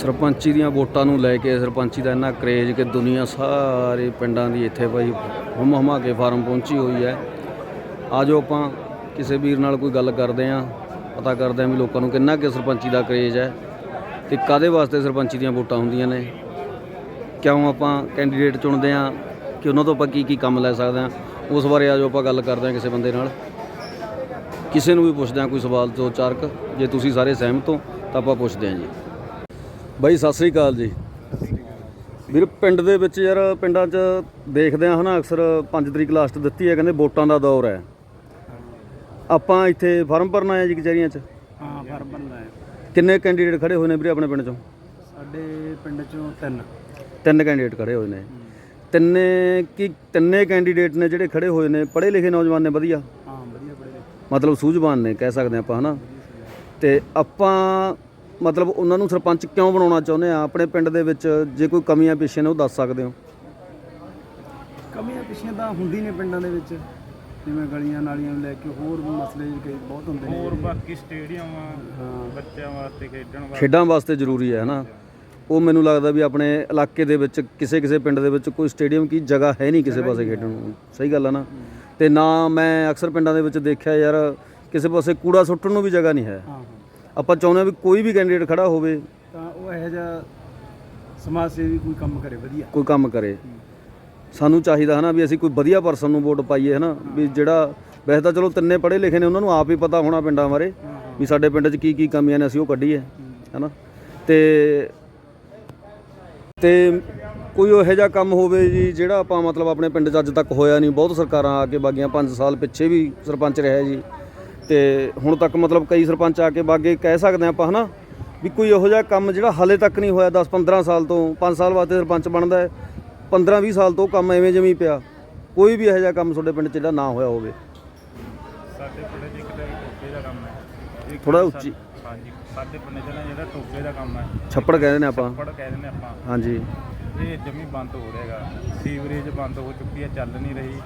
ਸਰਪੰਚੀ ਦੀਆਂ ਵੋਟਾਂ ਨੂੰ ਲੈ ਕੇ ਸਰਪੰਚੀ ਦਾ ਇੰਨਾ ਕਰੇਜ ਕਿ ਦੁਨੀਆ ਸਾਰੇ ਪਿੰਡਾਂ ਦੀ ਇੱਥੇ ਭਾਈ ਹਮ ਹਮਾ ਕੇ ਫਾਰਮ ਪਹੁੰਚੀ ਹੋਈ ਹੈ। ਆਜੋ ਆਪਾਂ ਕਿਸੇ ਵੀਰ ਨਾਲ ਕੋਈ ਗੱਲ ਕਰਦੇ ਆਂ ਪਤਾ ਕਰਦੇ ਆਂ ਵੀ ਲੋਕਾਂ ਨੂੰ ਕਿੰਨਾ ਕਿ ਸਰਪੰਚੀ ਦਾ ਕਰੇਜ ਹੈ ਤੇ ਕਾਦੇ ਵਾਸਤੇ ਸਰਪੰਚੀ ਦੀਆਂ ਵੋਟਾਂ ਹੁੰਦੀਆਂ ਨੇ। ਕਿਉਂ ਆਪਾਂ ਕੈਂਡੀਡੇਟ ਚੁਣਦੇ ਆਂ ਕਿ ਉਹਨਾਂ ਤੋਂ ਆਪਾਂ ਕੀ ਕੀ ਕੰਮ ਲੈ ਸਕਦੇ ਆਂ ਉਸ ਬਾਰੇ ਆਜੋ ਆਪਾਂ ਗੱਲ ਕਰਦੇ ਆਂ ਕਿਸੇ ਬੰਦੇ ਨਾਲ। ਕਿਸੇ ਨੂੰ ਵੀ ਪੁੱਛਦੇ ਆਂ ਕੋਈ ਸਵਾਲ ਤੋਂ ਚਾਰਕ ਜੇ ਤੁਸੀਂ ਸਾਰੇ ਸਹਿਮਤ ਹੋ ਤਾਂ ਆਪਾਂ ਪੁੱਛਦੇ ਆਂ ਜੀ। ਬਾਈ ਸਤਿ ਸ੍ਰੀ ਅਕਾਲ ਜੀ। ਵੀਰ ਪਿੰਡ ਦੇ ਵਿੱਚ ਯਾਰ ਪਿੰਡਾਂ 'ਚ ਦੇਖਦੇ ਆ ਹਨਾ ਅਕਸਰ 5 ਤਰੀਕ ਲਾਸਟ ਦਿੱਤੀ ਹੈ ਕਹਿੰਦੇ ਵੋਟਾਂ ਦਾ ਦੌਰ ਹੈ। ਆਪਾਂ ਇੱਥੇ ਫਾਰਮ ਭਰਨਾ ਹੈ ਜੀ ਕਚਹਿਰੀਆਂ 'ਚ? ਹਾਂ ਫਾਰਮ ਬਣਦਾ ਹੈ। ਕਿੰਨੇ ਕੈਂਡੀਡੇਟ ਖੜੇ ਹੋਏ ਨੇ ਵੀਰੇ ਆਪਣੇ ਪਿੰਡ 'ਚੋਂ? ਸਾਡੇ ਪਿੰਡ ਚੋਂ ਤਿੰਨ। ਤਿੰਨ ਕੈਂਡੀਡੇਟ ਖੜੇ ਹੋਏ ਨੇ। ਤਿੰਨੇ ਕੀ ਤਿੰਨੇ ਕੈਂਡੀਡੇਟ ਨੇ ਜਿਹੜੇ ਖੜੇ ਹੋਏ ਨੇ ਪੜ੍ਹੇ ਲਿਖੇ ਨੌਜਵਾਨ ਨੇ ਵਧੀਆ? ਹਾਂ ਵਧੀਆ ਬੜੇ ਮਤਲਬ ਸੂਝਵਾਨ ਨੇ ਕਹਿ ਸਕਦੇ ਆਪਾਂ ਹਨਾ? ਤੇ ਆਪਾਂ ਮਤਲਬ ਉਹਨਾਂ ਨੂੰ ਸਰਪੰਚ ਕਿਉਂ ਬਣਾਉਣਾ ਚਾਹੁੰਦੇ ਆ? ਆਪਣੇ ਪਿੰਡ ਦੇ ਵਿੱਚ ਜੇ ਕੋਈ ਕਮੀਆਂ ਪੇਸ਼ੇ ਨੇ ਉਹ ਦੱਸ ਸਕਦੇ ਹੋ? ਕਮੀਆਂ ਪਿਛੀਆਂ ਤਾਂ ਹੁੰਦੀ ਨੇ ਪਿੰਡਾਂ ਦੇ ਵਿੱਚ। ਜਿਵੇਂ ਗਲੀਆਂ ਨਾਲੀਆਂ ਨੂੰ ਲੈ ਕੇ ਹੋਰ ਮਸਲੇ ਕਈ ਬਹੁਤ ਹੁੰਦੇ ਨੇ। ਹੋਰ ਬਾਕੀ ਸਟੇਡੀਅਮ ਆ ਬੱਚਿਆਂ ਵਾਸਤੇ ਖੇਡਣ ਵਾਸਤੇ। ਖੇਡਾਂ ਵਾਸਤੇ ਜ਼ਰੂਰੀ ਹੈ ਹਨਾ? ਉਹ ਮੈਨੂੰ ਲੱਗਦਾ ਵੀ ਆਪਣੇ ਇਲਾਕੇ ਦੇ ਵਿੱਚ ਕਿਸੇ ਕਿਸੇ ਪਿੰਡ ਦੇ ਵਿੱਚ ਕੋਈ ਸਟੇਡੀਅਮ ਕੀ ਜਗ੍ਹਾ ਹੈ ਨਹੀਂ ਕਿਸੇ ਪਾਸੇ ਖੇਡਣ ਨੂੰ। ਸਹੀ ਗੱਲ ਹੈ ਨਾ? ਤੇ ਨਾ ਮੈਂ ਅਕਸਰ ਪਿੰਡਾਂ ਦੇ ਵਿੱਚ ਦੇਖਿਆ ਯਾਰ ਕਿਸੇ ਪਾਸੇ ਕੂੜਾ ਸੁੱਟਣ ਨੂੰ ਵੀ ਜਗ੍ਹਾ ਨਹੀਂ ਹਾਂ। ਆਪਾਂ ਚਾਹੁੰਦੇ ਹਾਂ ਵੀ ਕੋਈ ਵੀ ਕੈਂਡੀਡੇਟ ਖੜਾ ਹੋਵੇ। ਤਾਂ ਉਹ ਇਹੋ ਜਿਹਾ ਸਮਾਜ ਸੇਵੀ ਕੋਈ ਕੰਮ ਕਰੇ ਵਧੀਆ। ਕੋਈ ਕੰਮ ਕਰੇ। ਸਾਨੂੰ ਚਾਹੀਦਾ ਹਨਾ ਵੀ ਅਸੀਂ ਕੋਈ ਵਧੀਆ ਪਰਸਨ ਨੂੰ ਵੋਟ ਪਾਈਏ ਹਨਾ ਵੀ ਜਿਹੜਾ ਵੈਸੇ ਤਾਂ ਚਲੋ ਤਿੰਨੇ ਪੜ੍ਹੇ ਲਿਖੇ ਨੇ ਉਹਨਾਂ ਨੂੰ ਆਪ ਹੀ ਪਤਾ ਹੋਣਾ ਪਿੰਡਾਂ ਬਾਰੇ ਵੀ ਸਾਡੇ ਪਿੰਡ 'ਚ ਕੀ ਕੀ ਕਮੀਆਂ ਨੇ ਅਸੀਂ ਉਹ ਕੱਢੀਏ ਹਨਾ। ਤੇ ਤੇ ਕੋਈ ਇਹੋ ਜਿਹਾ ਕੰਮ ਹੋਵੇ ਜੀ ਜਿਹੜਾ ਆਪਾਂ ਮਤਲਬ ਆਪਣੇ ਪਿੰਡ 'ਚ ਅੱਜ ਤੱਕ ਹੋਇਆ ਨਹੀਂ। ਬਹੁਤ ਸਰਕਾਰਾਂ ਆ ਕੇ ਬਾਗੀਆਂ 5 ਸਾਲ ਪਿੱਛੇ ਵੀ ਸਰਪੰਚ ਰਿਹਾ ਜੀ। ਤੇ ਹੁਣ ਤੱਕ ਮਤਲਬ ਕਈ ਸਰਪੰਚ ਆ ਕੇ ਬਾਗੇ ਕਹਿ ਸਕਦੇ ਆਪਾਂ ਹਨਾ? ਵੀ ਕੋਈ ਇਹੋ ਜਿਹਾ ਕੰਮ ਜਿਹੜਾ ਹਾਲੇ ਤੱਕ ਨਹੀਂ ਹੋਇਆ 10 15 ਸਾਲ ਤੋਂ 5 ਸਾਲ ਵਾਸਤੇ ਸਰਪੰਚ ਬਣਦਾ ਹੈ 15 20 ਸਾਲ ਤੋਂ ਕੰਮ ਐਵੇਂ ਜਿਵੇਂ ਪਿਆ। ਕੋਈ ਵੀ ਇਹੋ ਜਿਹਾ ਕੰਮ ਤੁਹਾਡੇ ਪਿੰਡ 'ਚ ਜਿਹੜਾ ਨਾ ਹੋਇਆ ਹੋਵੇ। ਸਾਡੇ ਪਿੰਡ 'ਚ ਇੱਕ ਤਾਂ ਟੋਪੇ ਦਾ ਕੰਮ ਹੈ। ਸਾ- ਉੱਚੀ। ਹਾਂਜੀ ਸਾਡੇ ਪਿੰਡ 'ਚ ਨਾ ਜਿਹੜਾ ਟੋਪੇ ਦਾ ਕੰਮ ਹੈ। ਛੱਪੜ ਕਹਿੰਦੇ ਨੇ ਆਪਾਂ। ਪੜ ਕਹਿ ਦਿੰਦੇ ਆਪਾਂ। ਹਾਂਜੀ। ਇਹ ਜਮੀ ਬੰਦ ਹੋ ਰਿਹਾ ਹੈਗਾ। ਸੀਵਰੇਜ ਬੰਦ ਹੋ ਚੁੱਕੀ ਹੈ ਚੱਲ ਨਹੀਂ ਰਹੀ।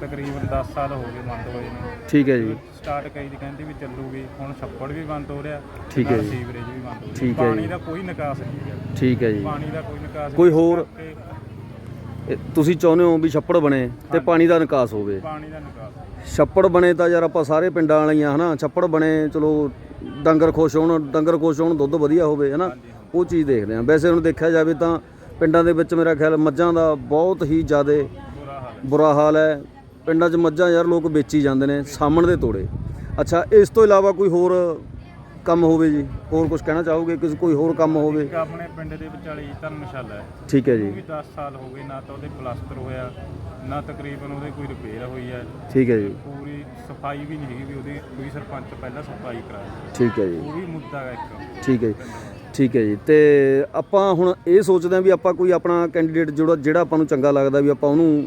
ਤਕਰੀਬਨ 10 ਸਾਲ ਹੋ ਗਏ ਬੰਦ ਹੋਏ ਨੂੰ। ਠੀਕ ਹੈ ਜੀ। ਸਟਾਰਟ ਕਈ ਦੀ ਕਹਿੰਦੀ ਵੀ ਚੱਲੂਗੀ। ਹੁਣ ਛੱਪੜ ਵੀ ਬੰਦ ਹੋ ਰਿਹਾ ਠੀਕ ਹੈ ਜੀ। ਸੀਵਰੇਜ ਵੀ ਬੰਦ ਹੋ ਠੀਕ ਹੈ ਰਿਹਾ ਪਾਣੀ। ਦਾ ਕੋਈ ਨਿਕਾਸ ਨਹੀਂ ਹੈ। ਠੀਕ ਹੈ ਜੀ। ਪਾਣੀ ਦਾ ਕੋਈ ਨਿਕਾਸ ਕੋਈ ਨਹੀਂ, ਇਸ ਹੋਰ? ਕਰਕੇ ਇਹ ਤੁਸੀਂ ਚਾਹੁੰਦੇ ਹੋ ਵੀ ਛੱਪੜ ਬਣੇ ਤੇ ਪਾਣੀ ਦਾ ਨਿਕਾਸ ਹੋਵੇ? ਪਾਣੀ ਦਾ ਨਿਕਾਸ। ਛੱਪੜ ਬਣੇ ਤਾਂ ਯਾਰ ਆਪਾਂ ਸਾਰੇ ਪਿੰਡਾਂ ਵਾਲੀਆਂ ਹਨਾ? ਛੱਪੜ ਬਣੇ ਚਲੋ ਡੰਗਰ ਖੁਸ਼ ਹੋਣ ਡੰਗਰ ਖੁਸ਼ ਹੋਣ ਦੁੱਧ ਵਧੀਆ ਹੋਵੇ ਹਨਾ? ਉਹ ਚੀਜ਼ ਦੇਖਦੇ ਆ ਵੈਸੇ ਹੁਣ ਦੇਖਿਆ ਜਾਵੇ ਤਾਂ ਪਿੰਡਾਂ ਦੇ ਵਿੱਚ ਮੇਰਾ ਖਿਆਲ ਮੱਝਾਂ ਦਾ ਬਹੁਤ ਹੀ ਜ਼ਿਆਦਾ ਬੁਰਾ ਹਾਲ ਬੁਰਾ ਹਾਲ ਹੈ। ਪਿੰਡਾਂ 'ਚ ਮੱਝਾਂ ਯਾਰ ਲੋਕ ਵੇਚੀ ਜਾਂਦੇ ਨੇ ਸਾਹਮਣ ਦੇ ਤੋੜੇ। ਅੱਛਾ ਇਸ ਤੋਂ ਇਲਾਵਾ ਕੋਈ ਹੋਰ ਕੰਮ ਹੋਵੇ ਜੀ? ਹੋਰ ਕੁਝ ਕਹਿਣਾ ਚਾਹੋਗੇ? ਕਿ ਕੋਈ ਹੋਰ ਕੰਮ ਹੋਵੇ? ਇੱਕ ਆਪਣੇ ਪਿੰਡ ਦੇ ਵਿਚਾਲੇ ਧਰਮਸ਼ਾਲਾ ਹੈ। ਠੀਕ ਹੈ ਉਹ ਜੀ ਵੀ 10 ਸਾਲ ਹੋ ਗਏ ਨਾ ਤਾਂ ਉਹਦੇ ਪਲਾਸਟਰ ਹੋਇਆ ਨਾ ਤਕਰੀਬਨ ਉਹਦੇ ਕੋਈ ਰਿਪੇਅਰ ਹੋਈ ਹੈ ਠੀਕ ਹੈ ਜੀ। ਪੂਰੀ ਸਫ਼ਾਈ ਵੀ ਨਹੀਂ ਹੈਗੀ ਵੀ ਉਹਦੀ ਕੋਈ ਸਰਪੰਚ ਪਹਿਲਾਂ ਸਫ਼ਾਈ ਕਰਾਏ ਠੀਕ ਹੈ ਜੀ। ਉਹ ਵੀ ਮੁੱਦਾ ਹੈ ਇੱਕ। ਠੀਕ ਹੈ ਜੀ। ਠੀਕ ਹੈ ਜੀ। ਤੇ ਆਪਾਂ ਹੁਣ ਇਹ ਸੋਚਦੇ ਹਾਂ ਵੀ ਆਪਾਂ ਕੋਈ ਆਪਣਾ ਕੈਂਡੀਡੇਟ ਜਿਹੜਾ ਜਿਹੜਾ ਆਪਾਂ ਨੂੰ ਚੰਗਾ ਲੱਗਦਾ ਵੀ ਆਪਾਂ ਉਹਨੂੰ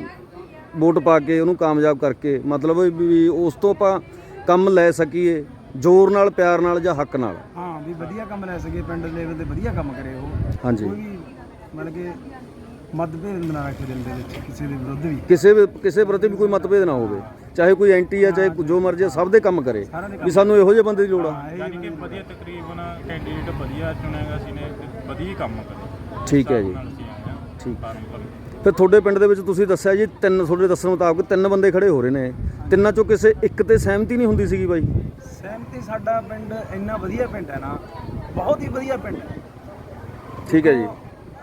ਵੋਟ ਪਾ ਕੇ ਉਹਨੂੰ ਕਾਮਯਾਬ ਕਰਕੇ ਮਤਲਬ ਵੀ ਉਸ ਤੋਂ ਆਪਾਂ ਕੰਮ ਲੈ ਸਕੀਏ ਜ਼ੋਰ ਨਾਲ ਪਿਆਰ ਨਾਲ ਜਾਂ ਹੱਕ ਨਾਲ। ਹਾਂ ਵੀ ਵਧੀਆ ਕੰਮ ਲੈ ਸਕੇ ਪਿੰਡ ਲੈਵਲ ਤੇ ਵਧੀਆ ਕੰਮ ਕਰੇ ਉਹ। ਹਾਂਜੀ। ਕੋਈ ਵੀ ਮਤਲਬ ਕਿ ਮਤਭੇਦ ਨਾ ਰੱਖੇ ਦਿਲ ਦੇ ਵਿੱਚ ਕਿਸੇ ਦੇ ਵਿਰੁੱਧ ਵੀ। ਕਿਸੇ ਵੀ ਕਿਸੇ ਪ੍ਰਤੀ ਵੀ ਕੋਈ ਮਤਭੇਦ ਨਾ ਹੋਵੇ ਚਾਹੇ ਕੋਈ ਐਂਟੀ ਆ ਚਾਹੇ ਜੋ ਮਰਜ਼ੀ ਆ, ਸਭ ਦੇ ਕੰਮ ਕਰੇ ਵੀ ਸਾਨੂੰ ਇਹੋ ਜਿਹੇ ਬੰਦੇ ਦੀ ਲੋੜ ਆ। ਯਾਨੀ ਕਿ ਵਧੀਆ ਤਕਰੀਬਨ ਕੈਂਡੀਡੇਟ ਵਧੀਆ ਚੁਣਿਆਗਾ ਸੀ ਨੇ ਤੇ ਵਧੀਆ ਹੀ ਕੰਮ ਕਰੇ। ਠੀਕ ਹੈ ਜੀ। ਨਾਲ ਸੀ ਠੀਕ। ਫਾਰਮ ਭਰਨ। ਫਿਰ ਤੁਹਾਡੇ ਪਿੰਡ ਦੇ ਵਿੱਚ ਤੁਸੀਂ ਦੱਸਿਆ ਜੀ ਤਿੰਨ ਤੁਹਾਡੇ ਦੱਸਣ ਮੁਤਾਬਕ ਤਿੰਨ ਬੰਦੇ ਖੜੇ ਹੋ ਰਹੇ ਨੇ। ਤਿੰਨਾਂ ਚੋਂ ਕਿਸੇ ਇੱਕ ਤੇ ਸਹਿਮਤੀ ਨਹੀਂ ਹੁੰਦੀ ਸੀਗੀ ਬਾਈ। ਸਹਿਮਤੀ ਸਾਡਾ ਪਿੰਡ ਇੰਨਾ ਵਧੀਆ ਪਿੰਡ ਹੈ ਨਾ ਬਹੁਤ ਹੀ ਵਧੀਆ ਪਿੰਡ ਹੈ। ਠੀਕ ਹੈ ਜੀ।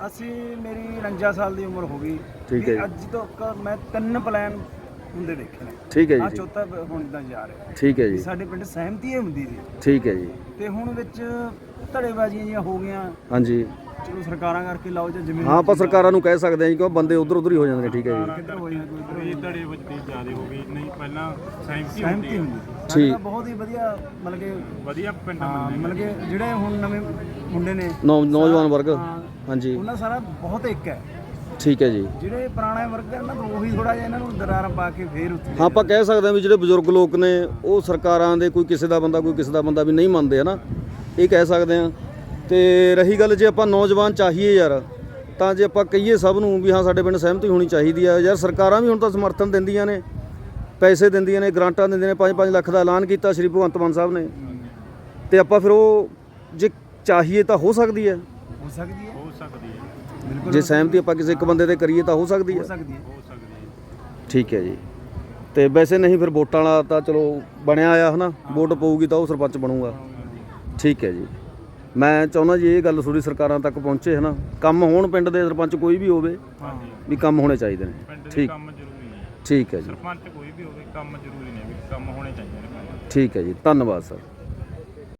ਅਸੀਂ ਮੇਰੀ 49 ਸਾਲ ਦੀ ਉਮਰ ਹੋ ਗਈ। ਠੀਕ ਹੈ ਜੀ। ਅੱਜ ਤੱਕ ਮੈਂ ਤਿੰਨ ਪਲਾਨ ਹੁੰਦੇ ਦੇਖੇ ਨੇ। ਠੀਕ ਹੈ ਆ ਜੀ ਚੌਥਾ ਹੁਣ ਦਾ ਜਾ ਰਿਹਾ। ਠੀਕ ਹੈ ਜੀ। ਸਾਡੇ ਪਿੰਡ ਸਹਿਮਤੀ ਹੀ ਹੁੰਦੀ ਸੀ। ਠੀਕ ਹੈ ਜੀ। ਤੇ ਹੁਣ ਵਿੱਚ ਧੜੇਬਾਜ਼ੀਆਂ ਜਿਹੀਆਂ ਹੋ ਗਈਆਂ। ਹਾਂਜੀ। ਚਲੋ ਸਰਕਾਰਾਂ ਕਰਕੇ ਲਾਓ ਜਾਂ ਜ਼ਮੀਨ ਹਾਂ ਆਪਾਂ ਸਰਕਾਰਾਂ ਨੂੰ ਕਹਿ ਸਕਦੇ ਹਾਂ ਜੀ ਕਿ ਉਹ ਬੰਦੇ ਉਧਰ ਉਧਰ ਹੀ ਹੋ ਜਾਂਦੇ ਨੇ ਠੀਕ ਹੈ ਜੀ। ਕਿੱਧਰ ਹੋ ਜਾਂ ਕੋਈ ਇੱਧਰ ਹੋ ਇਹ ਧੜੇ ਵੱਜਦੀ ਜ਼ਿਆਦਾ ਹੋ ਗਈ ਨਹੀਂ ਪਹਿਲਾਂ ਸਹਿਮਤੀ ਸਹਿਮਤੀ ਹੁੰਦੀ ਹੁੰਦੀ ਹੈ। ਸੀ। ਸਾਡੇ ਠੀਕ। ਤਾਂ ਬਹੁਤ ਹੀ ਵਧੀਆ ਮਤਲਬ ਕਿ ਵਧੀਆ ਪਿੰਡ ਹਾਂ ਮੰਨੇ ਮਤਲਬ ਕਿ ਜਿਹੜੇ ਹੁਣ ਨਵੇਂ ਮੁੰਡੇ ਨੇ ਨੌ ਨੌਜਵਾਨ ਵਰਗ ਹਾਂਜੀ। ਉਹਨਾਂ ਸਾਰਾ ਬਹੁਤ ਇੱਕ ਹੈ। ਠੀਕ ਹੈ ਜੀ। ਜਿਹੜੇ ਪੁਰਾਣਾ ਵਰਗ ਹੈ ਨਾ ਉਹੀ ਥੋੜਾ ਜਿਹਾ ਇਹਨਾਂ ਨੂੰ ਦਰਾਰਾਂ ਪਾ ਕੇ ਫੇਰ ਉੱਥੇ ਹਾਂ ਆਪਾਂ ਕਹਿ ਸਕਦੇ ਹਾਂ ਵੀ ਜਿਹੜੇ ਬਜ਼ੁਰਗ ਲੋਕ ਨੇ ਉਹ ਸਰਕਾਰਾਂ ਦੇ ਕੋਈ ਕਿਸੇ ਦਾ ਬੰਦਾ ਕੋਈ ਕਿਸੇ ਦਾ ਬੰਦਾ ਵੀ ਨਹੀਂ ਮੰਨਦੇ ਹਨਾ ਇਹ ਕਹਿ ਸਕਦੇ ਹਾਂ ਤੇ ਰਹੀ ਗੱਲ ਜੇ ਆਪਾਂ ਨੌਜਵਾਨ ਚਾਹੀਏ ਯਾਰ ਤਾਂ ਜੇ ਆਪਾਂ ਕਹੀਏ ਸਭ ਨੂੰ ਵੀ ਹਾਂ ਸਾਡੇ ਪਿੰਡ ਸਹਿਮਤੀ ਹੋਣੀ ਚਾਹੀਦੀ ਆ। ਯਾਰ ਸਰਕਾਰਾਂ ਵੀ ਹੁਣ ਤਾਂ ਸਮਰਥਨ ਦਿੰਦੀਆਂ ਨੇ ਪੈਸੇ ਦਿੰਦੀਆਂ ਨੇ ਗ੍ਰਾਂਟਾਂ ਦਿੰਦੀਆਂ ਨੇ 5-5 ਲੱਖ ਦਾ ਐਲਾਨ ਕੀਤਾ ਸ਼੍ਰੀ ਭਗਵੰਤ ਮਾਨ ਸਾਹਿਬ ਨੇ। ਤੇ ਆਪਾਂ ਫਿਰ ਉਹ ਜੇ ਚਾਹੀਏ ਤਾਂ ਹੋ ਸਕਦੀ ਹੈ। ਹੋ ਸਕਦੀ ਹੈ। ਹੋ ਸਕਦੀ ਹੈ। ਬਿਲਕੁਲ। ਜੇ ਸਹਿਮਤੀ ਆਪਾਂ ਕਿਸੇ ਇੱਕ ਬੰਦੇ ਤੇ ਕਰੀਏ ਤਾਂ ਹੋ ਸਕਦੀ ਹੋ। ਹੈ ਸਕਦੀ ਹੈ। ਹੋ ਸਕਦੀ ਹੈ। ਠੀਕ ਹੈ ਜੀ। ਤੇ ਵੈਸੇ ਨਹੀਂ ਫਿਰ ਵੋਟਾਂ ਵਾਲਾ ਤਾਂ ਚਲੋ ਬਣਿਆ ਆ ਹਨਾ ਵੋਟ ਪਊਗੀ ਤਾਂ ਉਹ ਸਰਪੰਚ ਬਣੂਗਾ। ਠੀਕ ਹੈ ਜੀ। ਮੈਂ ਚਾਹੁੰਦਾ ਜੀ ਇਹ ਗੱਲ ਥੋੜੀ ਸਰਕਾਰਾਂ ਤੱਕ ਪਹੁੰਚੇ ਹਨਾ। ਕੰਮ ਹੋਣ ਪਿੰਡ ਦੇ ਸਰਪੰਚ ਕੋਈ ਵੀ ਹੋਵੇ ਹਾਂਜੀ। ਵੀ ਕੰਮ ਹੋਣੇ ਚਾਹੀਦੇ ਨੇ। ਠੀਕ। ਕੰਮ ਜ਼ਰੂਰੀ ਨੇ। ਠੀਕ ਹੈ ਜੀ। ਸਰਪੰਚ ਕੋਈ ਵੀ ਹੋਵੇ ਕੰਮ ਜ਼ਰੂਰੀ ਨੇ ਵੀ ਕੰਮ ਹੋਣੇ ਚਾਹੀਦੇ ਨੇ। ਠੀਕ ਹੈ ਜੀ। ਧੰਨਵਾਦ ਸਰ।